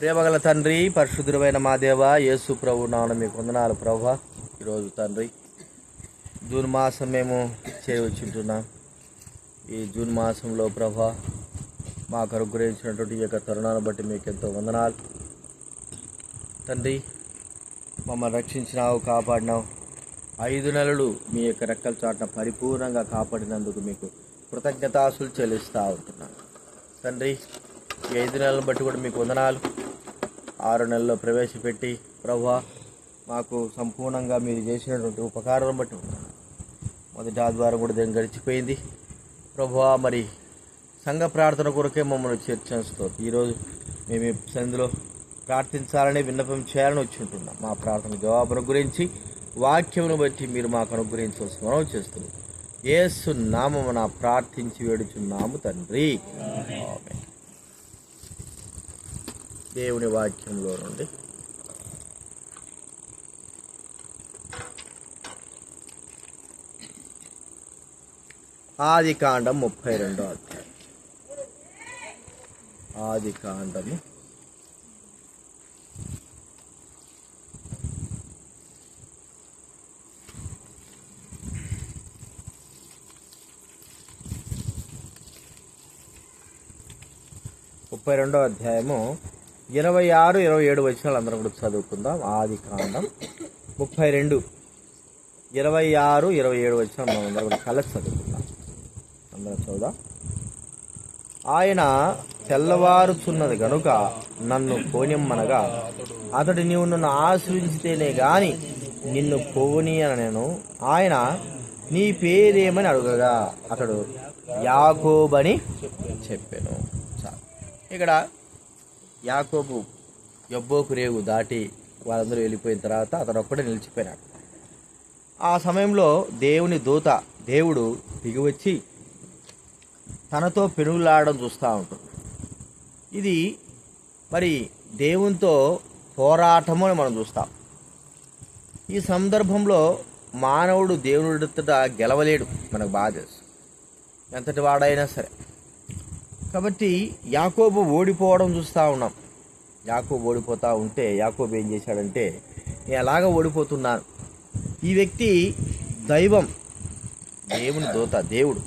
ప్రేమగల తండ్రి పరిశుద్ధుడమైన మా దేవ యేసు ప్రభు నాన్న మీకు వందనాలు ప్రభా. ఈరోజు తండ్రి జూన్ మాసం మేము చేయవచ్చుంటున్నాం ఈ జూన్ మాసంలో ప్రభా మాకు అనుగ్రహించినటువంటి ఈ యొక్క తరుణాన్ని బట్టి మీకు ఎంతో వందనాలు. తండ్రి మమ్మల్ని రక్షించినావు కాపాడినావు. ఐదు నెలలు మీ యొక్క రెక్కల చాటున పరిపూర్ణంగా కాపాడినందుకు మీకు కృతజ్ఞతాసులు చెల్లిస్తూ ఉంటున్నాను తండ్రి ఈ ఐదు నెలలను బట్టి కూడా మీకు వందనాలు. ఆరు నెలల్లో ప్రవేశపెట్టి ప్రభా మాకు సంపూర్ణంగా మీరు చేసినటువంటి ఉపకారం బట్టి మొదటి ఆదివారం కూడా దీన్ని గడిచిపోయింది. ప్రభా మరి సంఘ ప్రార్థన కొరకే మమ్మల్ని చేర్చేస్తూ ఈరోజు మేము ఈ సంధిలో ప్రార్థించాలని విన్నపం చేయాలని వచ్చి ఉంటున్నాం. మా ప్రార్థన జవాబును గురించి వాక్యమును బట్టి మీరు మాకు అనుగ్రహించవలసి మనం చేస్తున్నాం. ఏసు నామమున ప్రార్థించి వేడుచున్నాము తండ్రి. దేవుని వాక్యంలో నుండి. ఆది కాండం ముప్పై రెండో అధ్యాయం. ఆది కాండము. ముప్పై రెండో అధ్యాయము. ఇరవై ఆరు ఇరవై ఏడు వచ్చినాలు అందరం కూడా చదువుకుందాం. ఆది కాండం ముప్పై రెండు. ఇరవై ఆరు ఇరవై ఏడు వచ్చిన మనం అందరం కూడా కలిసి చదువుకుందాం. అందరం చదువుదాం. ఆయన తెల్లవారుచున్నది గనుక నన్ను పోనిమ్మనగా అతడు నీవు నన్ను ఆశ్రయించితేనే గాని నిన్ను పోని అని నేను ఆయన నీ పేరేమని అడుగగా అతడు యాకోబని చెప్పాను. ఇక్కడ యాకోబు యబ్బోకు రేగు దాటి వాళ్ళందరూ వెళ్ళిపోయిన తర్వాత అతను ఒక్కడే నిలిచిపోయినాడు. ఆ సమయంలో దేవుని దూత దేవుడు దిగివచ్చి తనతో పెనుగులాడడం చూస్తూ ఉంటుంది ఇది మరి దేవునితో పోరాటము అని మనం చూస్తాం. ఈ సందర్భంలో మానవుడు దేవుడితో గెలవలేడు మనకు బాధ తెలుసు. ఎంతటి వాడైనా సరే. కాబట్టి యాకోబు ఓడిపోవడం చూస్తూ ఉన్నాం. యాకోబు ఓడిపోతూ ఉంటే యాకోబు ఏం చేశాడంటే నేను ఎలాగ ఓడిపోతున్నాను ఈ వ్యక్తి దైవం దేవుని దూత దేవుడు.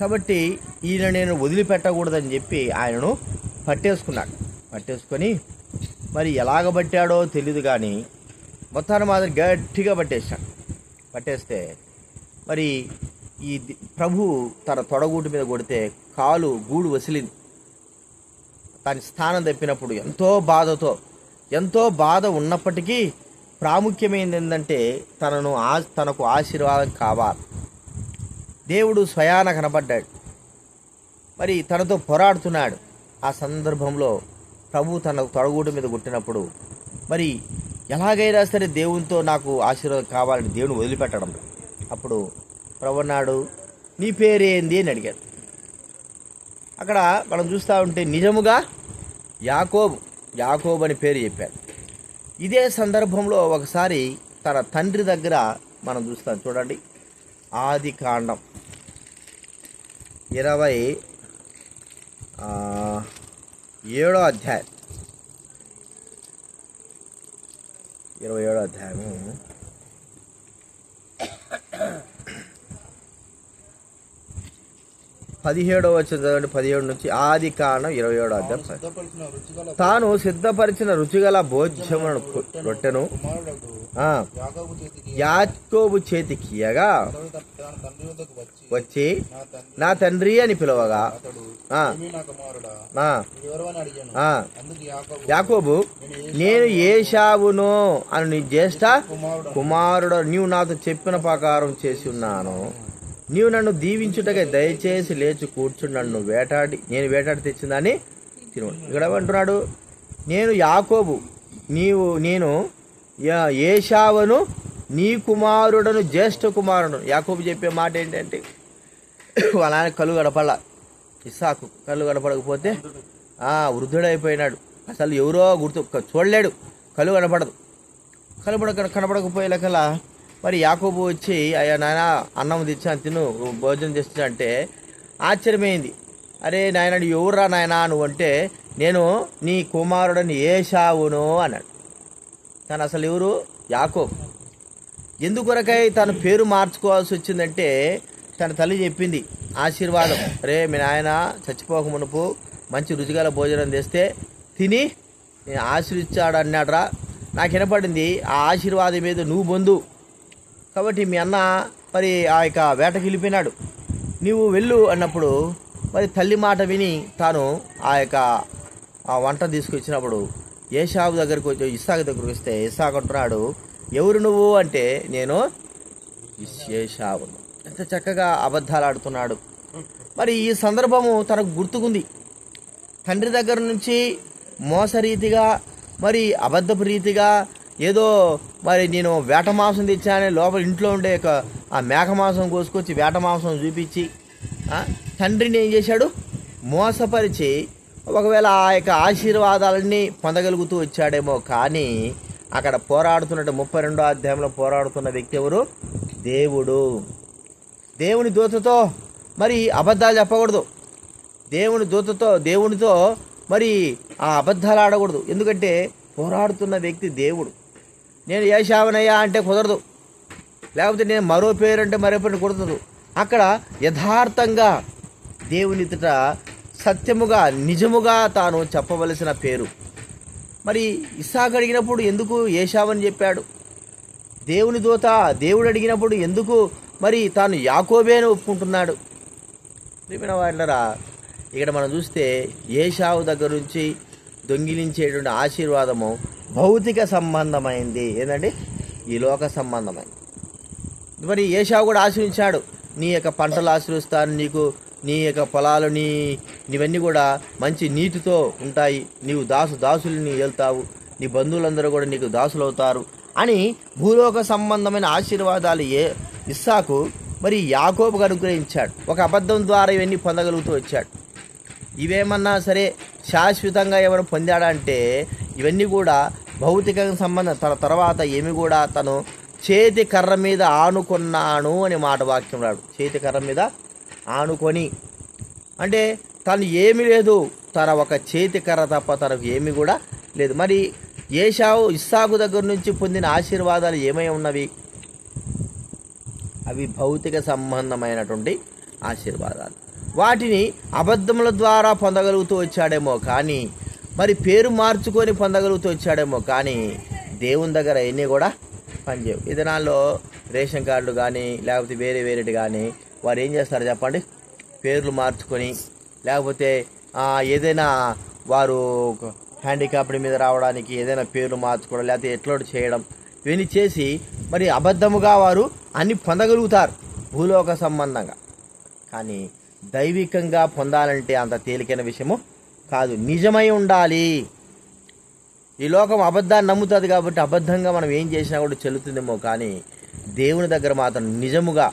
కాబట్టి ఈయన నేను వదిలిపెట్టకూడదని చెప్పి ఆయనను పట్టేసుకున్నాడు. పట్టేసుకొని మరి ఎలాగ పట్టాడో తెలియదు కానీ మొత్తాన్ని మాత్రం గట్టిగా పట్టేశాడు. పట్టేస్తే మరి ఈ ప్రభు తన తొడగూటి మీద కొడితే కాలు గూడు వసిలింది. తన స్థానం తప్పినప్పుడు ఎంతో బాధతో ఎంతో బాధ ఉన్నప్పటికీ ప్రాముఖ్యమైనది ఏంటంటే తనను ఆ తనకు ఆశీర్వాదం కావాలి. దేవుడు స్వయాన కనబడ్డాడు. మరి తనతో పోరాడుతున్నాడు. ఆ సందర్భంలో ప్రభు తన తొడగూటి మీద కొట్టినప్పుడు మరి ఎలాగైనా సరే దేవునితో నాకు ఆశీర్వాదం కావాలని దేవుని వదిలిపెట్టడం అప్పుడు ప్రభు నీ పేరేంది? అని అడిగాడు. అక్కడ మనం చూస్తూ ఉంటే నిజముగా యాకోబు యాకోబు అని పేరు చెప్పాడు. ఇదే సందర్భంలో ఒకసారి తన తండ్రి దగ్గర మనం చూస్తాం చూడండి. ఆది కాండం ఇరవై ఏడో అధ్యాయం. ఇరవై ఏడో అధ్యాయము. పదిహేడో వచ్చిన చదవండి పదిహేడు నుంచి ఆది కాండం ఇరవై ఏడో అధ్యాయం తాను సిద్ధపరిచిన రుచిగల భోజ్యములను రొట్టెను యాకోబు చేతికి వచ్చి నా తండ్రి అని పిలవగా యాకోబు నేను ఏషావును అని నీ జ్యేష్ఠ కుమారుడు కుమారుడు నీవు నాతో చెప్పిన ప్రకారం చేసి ఉన్నాను. నీవు నన్ను దీవించుటకై దయచేసి లేచి కూర్చుని నన్ను వేటాడి నేను వేటాడి తెచ్చిందని తిను ఇక్కడ అంటున్నాడు నేను యాకోబు నీవు నేను యా- ఏషావును నీ కుమారుడను జ్యేష్ఠ కుమారుడు. యాకోబు చెప్పే మాట ఏంటంటే వాళ్ళ ఆయన కళ్ళు గడపల ఇస్సాకు కళ్ళు గడపడకపోతే వృద్ధుడైపోయినాడు. అసలు ఎవరో గుర్తు చూడలేడు. కళ్ళు కనపడదు. కనపడ కల మరి యాకోబు వచ్చి అయ్యా నాయన అన్నం తెచ్చాను తిను భోజనం తెస్తున్నా అంటే ఆశ్చర్యమైంది. అరే నాయన ఎవరురా నాయన? నువ్వు అంటే నేను నీ కుమారుడని ఏషావును అన్నాడు. తను అసలు ఎవరు? యాకో ఎందుకొరకై తన పేరు మార్చుకోవాల్సి వచ్చిందంటే తన తల్లి చెప్పింది. ఆశీర్వాదం. రే మీ నాయన చచ్చిపోక మునుపు మంచి రుచిగల భోజనం తెస్తే తిని నేను ఆశీర్వించాడు అన్నాడ్రా. నాకు వినపడింది ఆ ఆశీర్వాదం మీద నువ్వు పొందు కాబట్టి మీ అన్న మరి ఆ యొక్క వేటకి వెళ్ళిపోయినాడు. నీవు వెళ్ళు అన్నప్పుడు మరి తల్లి మాట విని తాను ఆ యొక్క ఆ వంట తీసుకొచ్చినప్పుడు ఏషావు దగ్గరకు వచ్చి ఇస్సాకు దగ్గరకు వస్తే ఇస్సాకు అంటున్నాడు ఎవరు నువ్వు? అంటే నేను ఏషావును ఎంత చక్కగా అబద్ధాలు ఆడుతున్నాడు. మరి ఈ సందర్భము తనకు గుర్తుకుంది. తండ్రి దగ్గర నుంచి మోసరీతిగా మరి అబద్ధపు రీతిగా ఏదో మరి నేను వేట మాంసం తెచ్చానే లోపల ఇంట్లో ఉండే ఒక ఆ మేక మాంసం కోసుకొచ్చి వేట మాంసం చూపించి తండ్రిని ఏం చేశాడు? మోసపరిచి ఒకవేళ ఆ యొక్క ఆశీర్వాదాలన్నీ పొందగలుగుతూ వచ్చాడేమో కానీ అక్కడ పోరాడుతున్నట్టు ముప్పై రెండో అధ్యాయంలో పోరాడుతున్న వ్యక్తి ఎవరు? దేవుడు. దేవుని దూతతో మరి అబద్ధాలు చెప్పకూడదు. దేవుని దూతతో దేవునితో మరి ఆ అబద్ధాలు ఆడకూడదు. ఎందుకంటే పోరాడుతున్న వ్యక్తి దేవుడు. నేను ఏషావనయ్యా అంటే కుదరదు. లేకపోతే నేను మరో పేరు అంటే మరో పేరు కుదరదు. అక్కడ యథార్థంగా దేవుని సత్యముగా నిజముగా తాను చెప్పవలసిన పేరు. మరి ఇస్సాకు అడిగినప్పుడు ఎందుకు ఏషావని చెప్పాడు? దేవుని దూత దేవుడు అడిగినప్పుడు ఎందుకు మరి తాను యాకోబే అని ఒప్పుకుంటున్నాడు ప్రిమిన వాళ్ళరా ఇక్కడ మనం చూస్తే ఏషావు దగ్గర నుంచి దొంగిలించేటువంటి ఆశీర్వాదము భౌతిక సంబంధమైంది. ఏంటండి ఈ లోక సంబంధమైంది. మరి ఏషావు కూడా ఆశ్రయించాడు నీ యొక్క పంటలు ఆశ్రయిస్తాను నీకు నీ యొక్క పొలాలు నీ నీవన్నీ కూడా మంచి నీటితో ఉంటాయి. నీవు దాసు దాసుల్ని వెళ్తావు నీ బంధువులందరూ కూడా నీకు దాసులు అవుతారు అని భూలోక సంబంధమైన ఆశీర్వాదాలు ఏ ఇస్సాకు మరి యాకోబుకు అనుగ్రహించాడు. ఒక అబద్ధం ద్వారా ఇవన్నీ పొందగలుగుతూ వచ్చాడు. ఇవేమన్నా సరే శాశ్వతంగా ఎవరు పొందాడంటే ఇవన్నీ కూడా భౌతిక సంబంధం తన తర్వాత ఏమి కూడా తను చేతి కర్ర మీద ఆనుకున్నాను అని మాట వాక్యం రాడు. చేతి కర్ర మీద ఆనుకొని. అంటే తను ఏమీ లేదు. తన ఒక చేతి కర్ర తప్ప తనకు ఏమి కూడా లేదు. మరి ఏషావు ఇస్సాకు దగ్గర నుంచి పొందిన ఆశీర్వాదాలు ఏమై ఉన్నవి? అవి భౌతిక సంబంధమైనటువంటి ఆశీర్వాదాలు. వాటిని అబద్ధముల ద్వారా పొందగలుగుతూ వచ్చాడేమో కానీ మరి పేరు మార్చుకొని పొందగలుగుతూ వచ్చాడేమో కానీ దేవుని దగ్గర ఎన్ని కూడా పనిచేయవు. ఈ దినాల్లో రేషన్ కార్డులు కానీ లేకపోతే వేరే వేరేటి కానీ వారు ఏం చేస్తారు చెప్పండి? పేర్లు మార్చుకొని లేకపోతే ఏదైనా వారు హ్యాండిక్యాప్డ్ మీద రావడానికి ఏదైనా పేర్లు మార్చుకోవడం లేకపోతే ఎట్లోటి చేయడం ఇవన్నీ చేసి మరి అబద్ధముగా వారు అన్ని పొందగలుగుతారు భూలోక సంబంధంగా. కానీ దైవికంగా పొందాలంటే అంత తేలికైన విషయము కాదు. నిజమై ఉండాలి. ఈ లోకం అబద్ధాన్ని నమ్ముతుంది కాబట్టి అబద్ధంగా మనం ఏం చేసినా కూడా చెల్లుతుందేమో కానీ దేవుని దగ్గర మాత్రం నిజముగా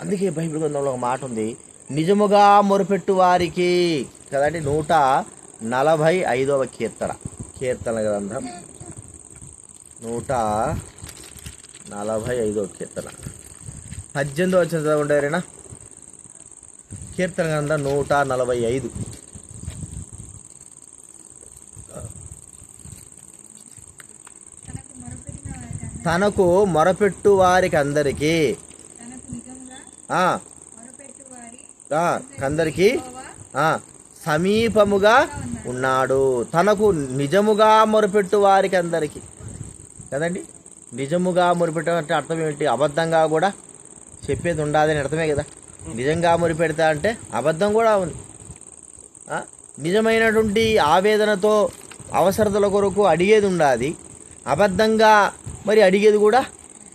అందుకే బైబిల్ గ్రంథంలో ఒక మాట ఉంది. నిజముగా మొరుపెట్టు వారికి. కదండి? నూట నలభై ఐదవ కీర్తన. కీర్తన గ్రంథం. నూట నలభై ఐదవ కీర్తన. పద్దెనిమిది వచ్చిన చదవండి కీర్తన గ్రంథం నూట నలభై ఐదు. తనకు మొరపెట్టు వారికి అందరికీ. అందరికీ సమీపముగా ఉన్నాడు. తనకు నిజముగా మొరపెట్టు వారికి అందరికీ. కదండి? నిజముగా మొరిపెట్టడం అంటే అర్థం ఏమిటి అబద్ధంగా కూడా చెప్పేది ఉండాలని అర్థమే కదా. నిజంగా మొరిపెడతా అంటే అబద్ధం కూడా ఉంది. నిజమైనటువంటి ఆవేదనతో అవసరతల కొరకు అడిగేది ఉండాది. అబద్ధంగా మరి అడిగేది కూడా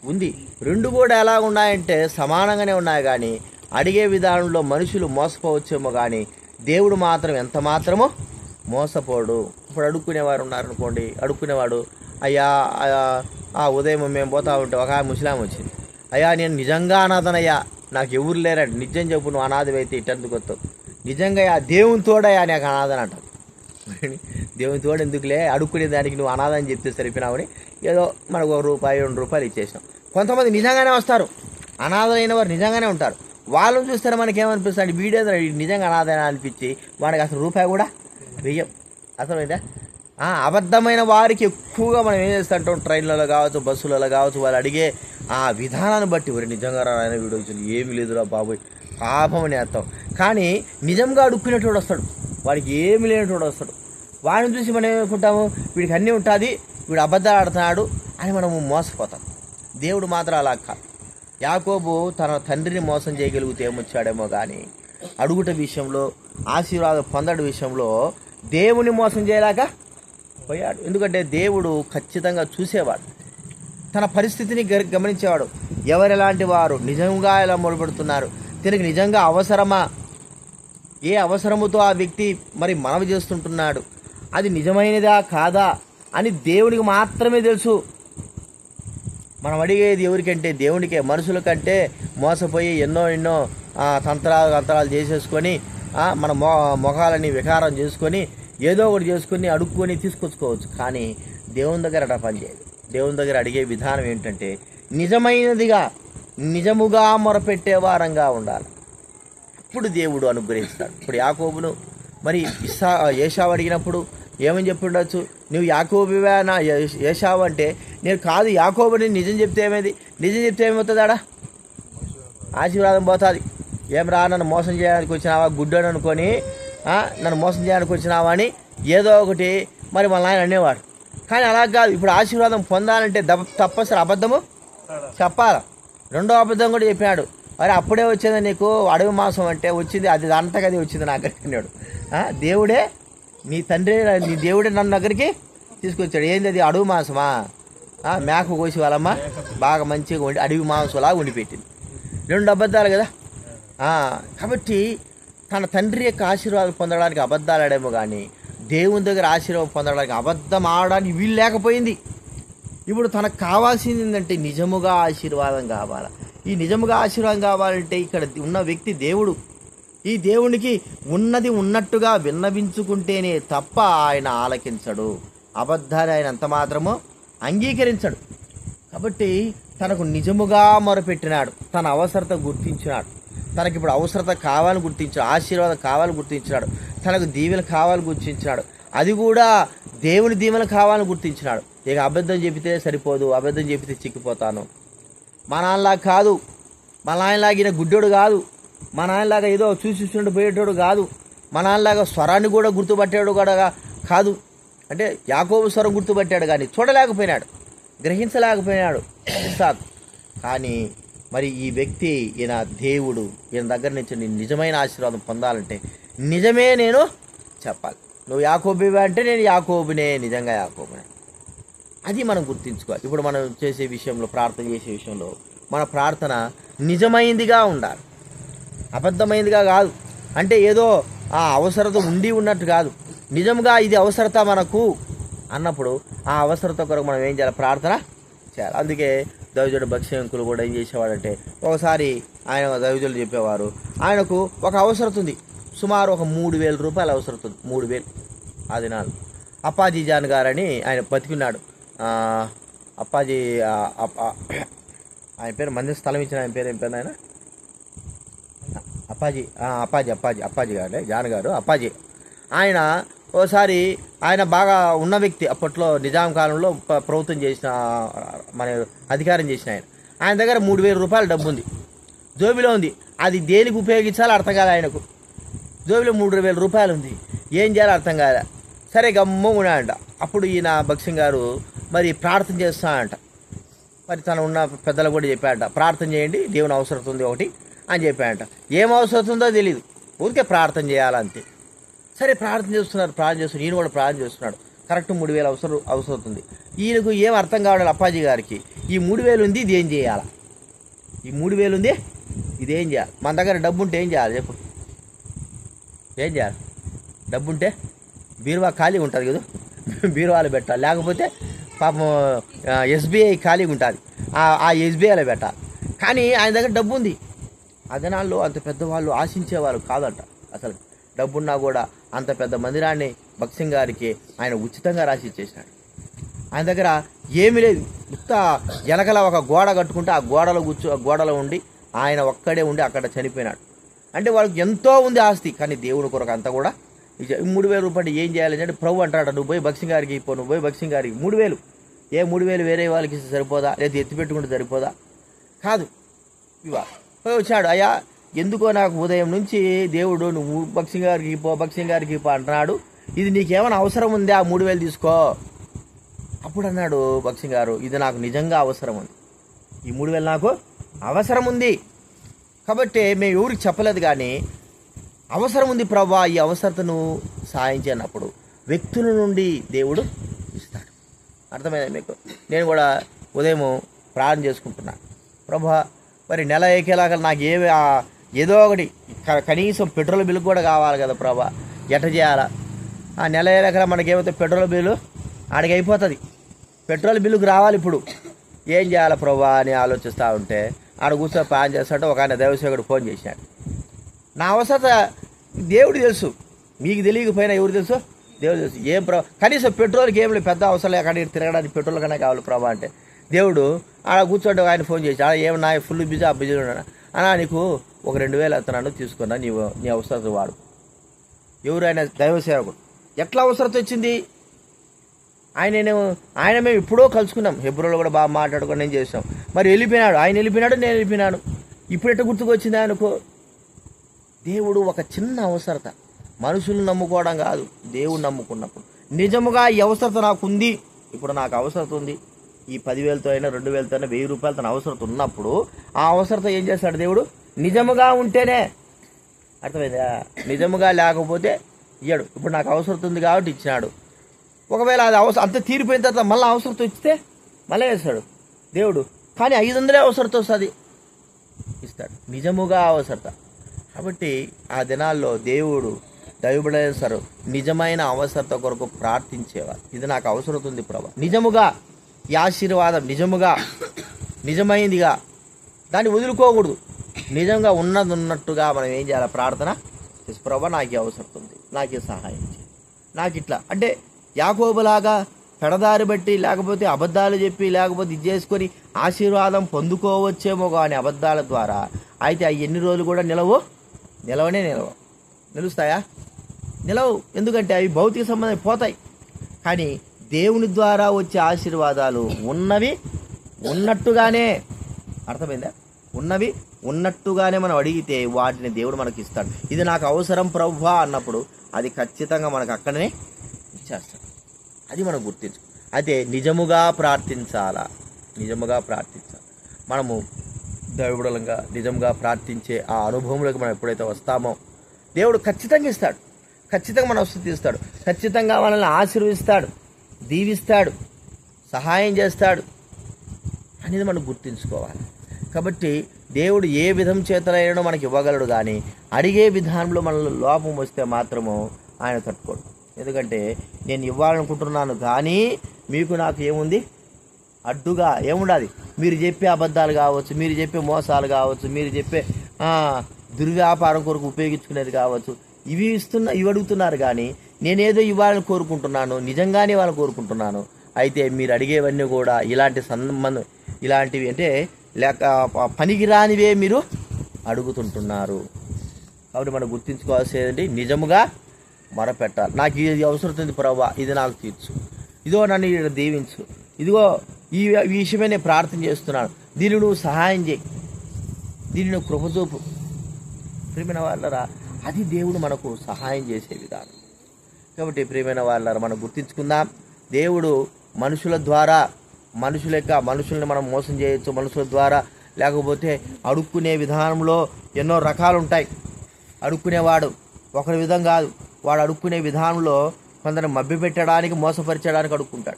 ఉంది. రెండు కూడా ఎలా ఉన్నాయంటే సమానంగానే ఉన్నాయి కానీ అడిగే విధానంలో మనుషులు మోసపోవచ్చేమో కానీ దేవుడు మాత్రం ఎంత మాత్రమో మోసపోడు. ఇప్పుడు అడుక్కునేవారు ఉన్నారనుకోండి అడుక్కునేవాడు అయ్యా ఆ, ఉదయం మేము పోతా ఉంటే ఒక ముసలాం వచ్చింది. అయ్యా నేను నిజంగా అనాథనయ్యా. నాకు ఎవరు లేరండి. నిజం చెప్పు నువ్వు అనాథవి అయితే ఇటెందుకు వస్తావు? నిజంగా ఆ దేవుని తోడయా నాకు అనాథని అంటావు దేవుని తోడు ఎందుకులే? అడుక్కునే దానికి నువ్వు అనాథ అని చెప్తే సరిపోయినావని ఏదో మనకు ఒక రూపాయి రెండు రూపాయలు ఇచ్చేసినాం. కొంతమంది నిజంగానే వస్తారు. అనాథలైన వారు నిజంగానే ఉంటారు. వాళ్ళని చూస్తే మనకేమనిపిస్తుంది? వీడియో నిజంగా అనాథైనా అనిపించి వాడికి అసలు రూపాయి కూడా వెయ్యం. అర్థమైందా? అబద్ధమైన వారికి ఎక్కువగా మనం ఏం చేస్తుంటాం? ట్రైన్లలో కావచ్చు బస్సులలో కావచ్చు వాళ్ళు అడిగే ఆ విధానాన్ని బట్టి ఒరి నిజంగా రాయన వీడు వచ్చింది ఏమి లేదురా బాబోయ్. పాపం అని అర్థం. కానీ నిజంగా అడుక్కునేటోడు వస్తాడు. వాడికి ఏమి లేనటోడు వస్తాడు. వాడిని చూసి మనం ఏమనుకుంటాము? వీడికి అన్నీ ఉంటుంది. వీడు అబద్ధాలు ఆడుతున్నాడు అని మనము మోసపోతాం. దేవుడు మాత్రం అలా కాదు. యాకోబు తన తండ్రిని మోసం చేయగలిగితే ఏమొచ్చాడేమో కానీ అడుగుట విషయంలో ఆశీర్వాదం పొందడం విషయంలో దేవుని మోసం చేయలేక పోయాడు. ఎందుకంటే దేవుడు ఖచ్చితంగా చూసేవాడు. తన పరిస్థితిని గ- గమనించేవాడు. ఎవరెలాంటి వారు నిజంగా ఎలా మొదలుపెడుతున్నారు దీనికి నిజంగా అవసరమా? ఏ అవసరముతో ఆ వ్యక్తి మరి మనవి చేస్తుంటున్నాడు? అది నిజమైనదా కాదా అని దేవునికి మాత్రమే తెలుసు. మనం అడిగేది ఎవరికంటే దేవునికే మనుషుల కంటే మోసపోయి ఎన్నో ఎన్నో తంత్రాలు తంత్రాలు చేసేసుకొని మన మొ మొఖాలని వికారం చేసుకొని ఏదో ఒకటి చేసుకొని అడుక్కొని తీసుకొచ్చుకోవచ్చు. కానీ దేవుని దగ్గర అట్లా పనిచేయదు దేవుని దగ్గర అడిగే విధానం ఏంటంటే నిజమైనదిగా నిజముగా మొరపెట్టే వారంగా ఉండాలి. అప్పుడు దేవుడు అనుగ్రహిస్తాడు. ఇప్పుడు యాకోబును మరి ఇసా ఏషావు అడిగినప్పుడు ఏమని చెప్పి ఉండొచ్చు నువ్వు యాకోబువే? నా ఏషావు అంటే నేను కాదు యాకోబుని నిజం చెప్తే ఏమైంది? నిజం చెప్తే ఏమవుతుంది ఆడ ఆశీర్వాదం పోతుంది. ఏం రా నన్ను మోసం చేయడానికి వచ్చినావా? గుడ్డని అనుకొని నన్ను మోసం చేయడానికి వచ్చినావా? అని ఏదో ఒకటి మరి మన ఆయన అనేవాడు. కానీ అలా కాదు. ఇప్పుడు ఆశీర్వాదం పొందాలంటే తప్పసరి అబద్ధము చెప్పాలి? రెండో అబద్ధం కూడా చెప్పాడు మరి అప్పుడే వచ్చేది నీకు అడవి మాంసం అంటే వచ్చింది అది అంతగా అది వచ్చింది నా దగ్గరికి అన్నాడు. దేవుడే నీ తండ్రి నీ దేవుడే నన్ను దగ్గరికి తీసుకొచ్చాడు. ఏంది అది? అడవి మాంసమా? మేక కోసి వాళ్ళమ్మ బాగా మంచిగా వండి అడవి మాంసంలాగా వండి పెట్టింది రెండు అబద్ధాలు కదా? కాబట్టి తన తండ్రి యొక్క ఆశీర్వాదం పొందడానికి అబద్ధాలు ఆడేమో కానీ దేవుని దగ్గర ఆశీర్వాదం పొందడానికి అబద్ధం ఆడడానికి వీలు లేకపోయింది. ఇప్పుడు తనకు కావాల్సింది ఏంటంటే నిజముగా ఆశీర్వాదం కావాలి. ఈ నిజముగా ఆశీర్వాదం కావాలంటే ఇక్కడ ఉన్న వ్యక్తి దేవుడు. ఈ దేవునికి ఉన్నది ఉన్నట్టుగా విన్నవించుకుంటేనే తప్ప ఆయన ఆలకించడు. అబద్ధాన్ని ఆయన ఎంత మాత్రమో అంగీకరించడు. కాబట్టి తనకు నిజముగా మొరపెట్టినాడు. తన అవసరత గుర్తించినాడు. తనకిప్పుడు అవసరత కావాలని గుర్తించాడు. ఆశీర్వాదం కావాలని గుర్తించినాడు. తనకు దీవెన కావాలని గుర్తించినాడు. అది కూడా దేవుని దీవెన కావాలని గుర్తించినాడు. ఇక అబద్ధం చెబితే సరిపోదు అబద్ధం చెబితే చిక్కిపోతాను. మా నాన్నలా కాదు. మా నాన్నలాగా ఈయన గుడ్డోడు కాదు. మా నాయనలాగా ఏదో చూసి చూసినట్టు పోయేటోడు కాదు. మా నాన్నలాగా స్వరాన్ని కూడా గుర్తుపట్టాడు కూడా కాదు. అంటే యాకోబు స్వరం గుర్తుపట్టాడు కానీ చూడలేకపోయినాడు. గ్రహించలేకపోయినాడు ఇస్సాకు కానీ మరి ఈ వ్యక్తి ఈయన దేవుడు ఈయన దగ్గర నుంచి నిజమైన ఆశీర్వాదం పొందాలంటే నిజమే నేను చెప్పాలి. నువ్వు యాకోబివే అంటే నేను యాకోబునే నిజంగా యాకోబునే. అది మనం గుర్తించుకోవాలి. ఇప్పుడు మనం చేసే విషయంలో ప్రార్థన చేసే విషయంలో మన ప్రార్థన నిజమైందిగా ఉండాలి. అబద్ధమైందిగా కాదు. అంటే ఏదో ఆ అవసరత ఉండి ఉన్నట్టు కాదు. నిజంగా ఇది అవసరత మనకు అన్నప్పుడు ఆ అవసరత కొరకు మనం ఏం చేయాలి? ప్రార్థన చేయాలి. అందుకే దైవజుడు భక్ష్యంకులు కూడా ఏం చేసేవాడంటే ఒకసారి ఆయన దైవజులు చెప్పేవారు ఆయనకు ఒక అవసరత ఉంది. సుమారు ఒక మూడు వేల రూపాయలు అవసరం మూడు వేలు. ఆ దినాలు. అప్పాజీ జాన్ గారని ఆయన బతికున్నాడు. అప్పాజీ ఆయన పేరు మంది స్థలం ఇచ్చిన ఆయన పేరు ఏం పేరు ఆయన అప్పాజీ అప్పాజీ అప్పాజీ అప్పాజీ గారు జాన్ గారు అప్పాజీ. ఆయన ఓసారి ఆయన బాగా ఉన్న వ్యక్తి అప్పట్లో నిజాం కాలంలో ప్రభుత్వం చేసిన మన అధికారం చేసిన ఆయన. ఆయన దగ్గర మూడు వేల రూపాయల డబ్బు ఉంది జోబిలో ఉంది. అది దేనికి ఉపయోగించాలో అర్థం కాలే ఆయనకు. జోబిలో మూడు వేల రూపాయలు ఉంది ఏం చేయాలో అర్థం కాలే. సరే గమ్మ అంట అప్పుడు ఈయన భక్సింగ్ గారు మరి ప్రార్థన చేస్తానంట. మరి తను ఉన్న పెద్దలు కూడా చెప్పాడంట. ప్రార్థన చేయండి దేవుని అవసరం ఉంది ఒకటి అని చెప్పాడంట. ఏం అవసరం ఉందో తెలియదు ఊరికే ప్రార్థన చేయాలంతే. సరే ప్రార్థన చేస్తున్నారు ప్రార్థన చేస్తున్నారు ఈయన కూడా ప్రార్థన చేస్తున్నాడు. కరెక్ట్ మూడు వేలు అవసరం అవసరం అవుతుంది ఈయనకు ఏం అర్థం కావడం అప్పాజీ గారికి. ఈ మూడు వేలు ఉంది ఇది ఏం చేయాలా? ఈ మూడు వేలు ఉంది ఇదేం చేయాలి? మన దగ్గర డబ్బు ఉంటే ఏం చేయాలి? చెప్పు. ఏం చేయాలి? డబ్బుంటే బీరువా ఖాళీ ఉంటుంది కదా. బీరువాలో పెట్టాలి. లేకపోతే పాపం ఎస్బీఐ ఖాళీగా ఉంటుంది. ఆ ఎస్బీఐలో పెట్టాలి. కానీ ఆయన దగ్గర డబ్బు ఉంది ఆ అంత పెద్దవాళ్ళు ఆశించేవారు కాదంట. అసలు డబ్బున్నా కూడా అంత పెద్ద మందిరాన్ని భక్సింగ్ గారికి ఆయన ఉచితంగా రాసి ఇచ్చేసినాడు ఆయన దగ్గర ఏమీ లేదు. ఉత్త వెనకల ఒక గోడ కట్టుకుంటే ఆ గోడలో కూర్చో ఆ గోడలో ఉండి ఆయన ఒక్కడే ఉండి అక్కడ చనిపోయినాడు. అంటే వాళ్ళకి ఎంతో ఉంది ఆస్తి. కానీ దేవుడు కొరకు అంతా కూడా మూడు వేల రూపాయలు ఏం చేయాలి అంటే ప్రభు అంటాడు నువ్వు పోయి బక్సింగ్ గారికి పో నువ్వు పోయి బక్సింగ్ గారికి మూడు వేలు. ఏ మూడు వేలు వేరే వాళ్ళకి ఇస్తే సరిపోదా? లేదా ఎత్తి పెట్టుకుంటే సరిపోదా? కాదు. ఇవా పోయి వచ్చాడు అయ్యా ఎందుకో నాకు ఉదయం నుంచి దేవుడు నువ్వు బక్సింగ్ గారికి పో బక్సింగ్ గారికి పో అంటున్నాడు. ఇది నీకేమైనా అవసరం ఉంది? ఆ మూడు వేలు తీసుకో. అప్పుడు అన్నాడు బక్సింగ్ గారు ఇది నాకు నిజంగా అవసరం ఉంది. ఈ మూడు వేలు నాకు అవసరం ఉంది. కాబట్టి మేము ఎవరికి చెప్పలేదు కానీ అవసరం ఉంది ప్రభా ఈ అవసరతను సాయం చేయనప్పుడు వ్యక్తుల నుండి దేవుడు ఇస్తాడు. అర్థమైందా మీకు? నేను కూడా ఉదయం ప్రార్థన చేసుకుంటున్నా. ప్రభా మరి నెల ఏకేలాగా నాకు ఏ ఏదో ఒకటి కనీసం పెట్రోల్ బిల్లు కూడా కావాలి కదా ప్రభా. ఎట చేయాలా? ఆ నెల ఏలాగా మనకేమైతే పెట్రోల్ బిల్లు ఆడికి అయిపోతుంది పెట్రోల్ బిల్లుకు రావాలి ఇప్పుడు. ఏం చేయాలి ప్రభా అని ఆలోచిస్తూ ఉంటే ఆడ కూర్చొని ప్లాన్ చేస్తాడు ఒక ఆయన దేవసేవకుడు ఫోన్ చేసినాడు నా అవసరత దేవుడు తెలుసు. మీకు తెలియకపోయినా ఎవరు తెలుసు? దేవుడు తెలుసు. ఏం ప్రభా కనీసం పెట్రోల్కి ఏం లేదు పెద్ద అవసరం లేకుండా తిరగడానికి పెట్రోల్ కన్నా కావాలి ప్రభా అంటే. దేవుడు ఆడ కూర్చోండి ఆయన ఫోన్ చేసి ఆడ ఏమన్నా ఫుల్ బిజీ ఆ బిజీ ఉన్నాడు. అన్నా నీకు ఒక రెండు వేలు ఎత్తున్నాను తీసుకున్నా నీవు నీ అవసరత వాడు. ఎవరైనా దైవ సేవకుడు ఎట్లా అవసరత వచ్చింది? ఆయన నేను ఆయన మేము ఎప్పుడో కలుసుకున్నాం. హెబ్రోలో కూడా బాగా మాట్లాడుకొని నేను చేసాం. మరి వెళ్ళిపోయినాడు. ఆయన వెళ్ళిపోయినాడు నేను వెళ్ళిపోయినాను. ఇప్పుడు ఎట్ట గుర్తుకు ఆయనకు? దేవుడు ఒక చిన్న అవసరత. మనుషులు నమ్ముకోవడం కాదు దేవుడు నమ్ముకున్నప్పుడు. నిజముగా ఈ అవసరత నాకు ఉంది ఇప్పుడు నాకు అవసరత ఉంది. ఈ పదివేలతో అయినా రెండు వేలతో అయినా వెయ్యి రూపాయలతో అవసరత ఉన్నప్పుడు ఆ అవసరత ఏం చేస్తాడు దేవుడు? నిజముగా ఉంటేనే. అర్థమైందా? నిజముగా లేకపోతే ఇయ్యాడు. ఇప్పుడు నాకు అవసరం ఉంది కాబట్టి ఇచ్చినాడు. ఒకవేళ అది అవసరం అంత తీరిపోయిన తర్వాత మళ్ళీ అవసరం ఇస్తే మళ్ళీ వేస్తాడు. దేవుడు కానీ ఐదు వందలే అవసరత వస్తుంది. ఇస్తాడు. నిజముగా అవసరత. కాబట్టి ఆ దినాల్లో దేవుడు దైవబడేశారు నిజమైన అవసరత కొరకు ప్రార్థించేవారు. ఇది నాకు అవసరం ఉంది ప్రభా. నిజముగా ఈ ఆశీర్వాదం నిజముగా నిజమైందిగా దాన్ని వదులుకోకూడదు. నిజంగా ఉన్నది ఉన్నట్టుగా మనం ఏం చేయాలి? ప్రార్థన ప్రభా నాకు ఈ అవసరం ఉంది. నాకు సహాయం చేయాలి నాకు ఇట్లా అంటే యాకోబులాగా పెడదారి బట్టి లేకపోతే అబద్ధాలు చెప్పి లేకపోతే ఇది చేసుకొని ఆశీర్వాదం పొందుకోవచ్చేమో కానీ అబద్ధాల ద్వారా. అయితే అవి ఎన్ని రోజులు కూడా నిలవు? నిలవనే నిలవు. నిలుస్తాయా? నిలవు. ఎందుకంటే అవి భౌతిక సంబంధం పోతాయి. కానీ దేవుని ద్వారా వచ్చే ఆశీర్వాదాలు ఉన్నవి ఉన్నట్టుగానే. అర్థమైందా? ఉన్నవి ఉన్నట్టుగానే మనం అడిగితే వాటిని దేవుడు మనకి ఇస్తాడు ఇది నాకు అవసరం ప్రభా అన్నప్పుడు అది ఖచ్చితంగా మనకు అక్కడనే ఇచ్చేస్తాడు అది మనం గుర్తించు. అయితే నిజముగా ప్రార్థించాలా? నిజముగా ప్రార్థించాలి మనము దేవుడులంగా నిజంగా ప్రార్థించే ఆ అనుభవంలోకి మనం ఎప్పుడైతే వస్తామో దేవుడు ఖచ్చితంగా ఇస్తాడు. ఖచ్చితంగా మన వసతి ఇస్తాడు. ఖచ్చితంగా మనల్ని ఆశీర్వదిస్తాడు. దీవిస్తాడు. సహాయం చేస్తాడు. అనేది మనం గుర్తుంచుకోవాలి. కాబట్టి దేవుడు ఏ విధం చేతనైనా మనకి ఇవ్వగలడు కానీ అడిగే విధానంలో మనలో లోపం వస్తే మాత్రము ఆయన తట్టుకోడు. ఎందుకంటే నేను ఇవ్వాలనుకుంటున్నాను కానీ మీకు నాకు ఏముంది? అడ్డుగా ఏముండాలి? మీరు చెప్పే అబద్ధాలు కావచ్చు మీరు చెప్పే మోసాలు కావచ్చు మీరు చెప్పే దుర్వ్యాపారం కొరకు ఉపయోగించుకునేది కావచ్చు. ఇవి ఇస్తున్న ఇవి అడుగుతున్నారు కానీ నేనేదో ఇవ్వాలని కోరుకుంటున్నాను నిజంగానే ఇవ్వాలని కోరుకుంటున్నాను. అయితే మీరు అడిగేవన్నీ కూడా ఇలాంటి సంబంధం ఇలాంటివి అంటే లేక పనికిరానివే మీరు అడుగుతుంటున్నారు. కాబట్టి మనం గుర్తుంచుకోవాల్సింది నిజముగా మొరపెట్టాలి. నాకు ఇది అవసరం ఉంది ప్రభా ఇది నాకు తీర్చు. ఇదో నన్ను ఈడ దీవించు. ఇదిగో ఈ ఈ విషయమే నేను ప్రార్థన చేస్తున్నాను. దీన్ని నువ్వు సహాయం చేయి. దీన్ని నువ్వు కృపచూపు ప్రియమైన వాళ్ళరా అది దేవుడు మనకు సహాయం చేసే విధానం. కాబట్టి ప్రియమైన వాళ్ళరా మనం గుర్తించుకుందాం. దేవుడు మనుషుల ద్వారా మనుషుల యొక్క మనుషుల్ని మనం మోసం చేయొచ్చు. మనుషుల ద్వారా లేకపోతే అడుక్కునే విధానంలో ఎన్నో రకాలు ఉంటాయి అడుక్కునేవాడు ఒకరి విధం కాదు. వాడు అడుక్కునే విధానంలో కొందరు మభ్యపెట్టడానికి మోసపరచడానికి అడుక్కుంటాడు.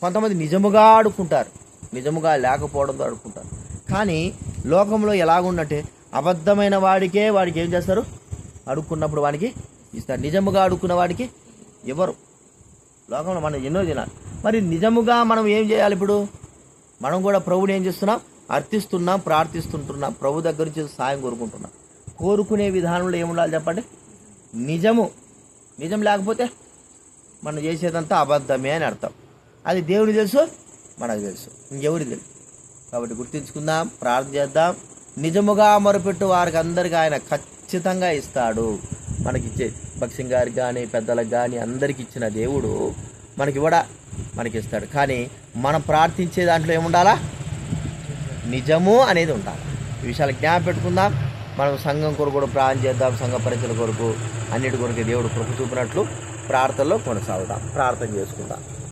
కొంతమంది నిజముగా అడుక్కుంటారు నిజముగా లేకపోవడంతో అడుక్కుంటారు. కానీ లోకంలో ఎలాగున్నట్టే అబద్ధమైన వాడికే వాడికి ఏం చేస్తారు? అడుక్కున్నప్పుడు వాడికి ఇస్తారు. నిజముగా అడుక్కున్న వాడికి ఎవరు లోకంలో మనం ఎన్నో తినాలి. మరి నిజముగా మనం ఏం చేయాలి ఇప్పుడు? మనం కూడా ప్రభుని ఏం చేస్తున్నాం? అర్థిస్తున్నాం ప్రార్థిస్తుంటున్నాం. ప్రభు దగ్గర నుంచి సాయం కోరుకుంటున్నాం. కోరుకునే విధానంలో ఏముండాలి చెప్పండి? నిజము. నిజం లేకపోతే మనం చేసేదంతా అబద్ధమే అని అర్థం. అది దేవుని తెలుసు మనకు తెలుసు. ఇంకెవరి తెలుసు? కాబట్టి గుర్తించుకుందాం ప్రార్థన చేద్దాం. నిజముగా మొరపెట్టు వారికి అందరికీ ఆయన ఖచ్చితంగా ఇస్తాడు. మనకిచ్చే భక్సింగ్ గారికి కానీ పెద్దలకు కానీ అందరికి ఇచ్చిన దేవుడు మనకి ఇవ్వడా? మనకి ఇస్తాడు. కానీ మనం ప్రార్థించే దాంట్లో ఏముండాలా? నిజము అనేది ఉండాలి. ఈ విషయాలు జ్ఞాపకం పెట్టుకుందాం. మనం సంఘం కొరకు కూడా ప్రార్థన చేద్దాం సంఘ పరిచయం కొరకు అన్నిటి కొరకు దేవుడు కృప చూపినట్లు ప్రార్థనలో కొనసాగుదాం. ప్రార్థన చేసుకుందాం.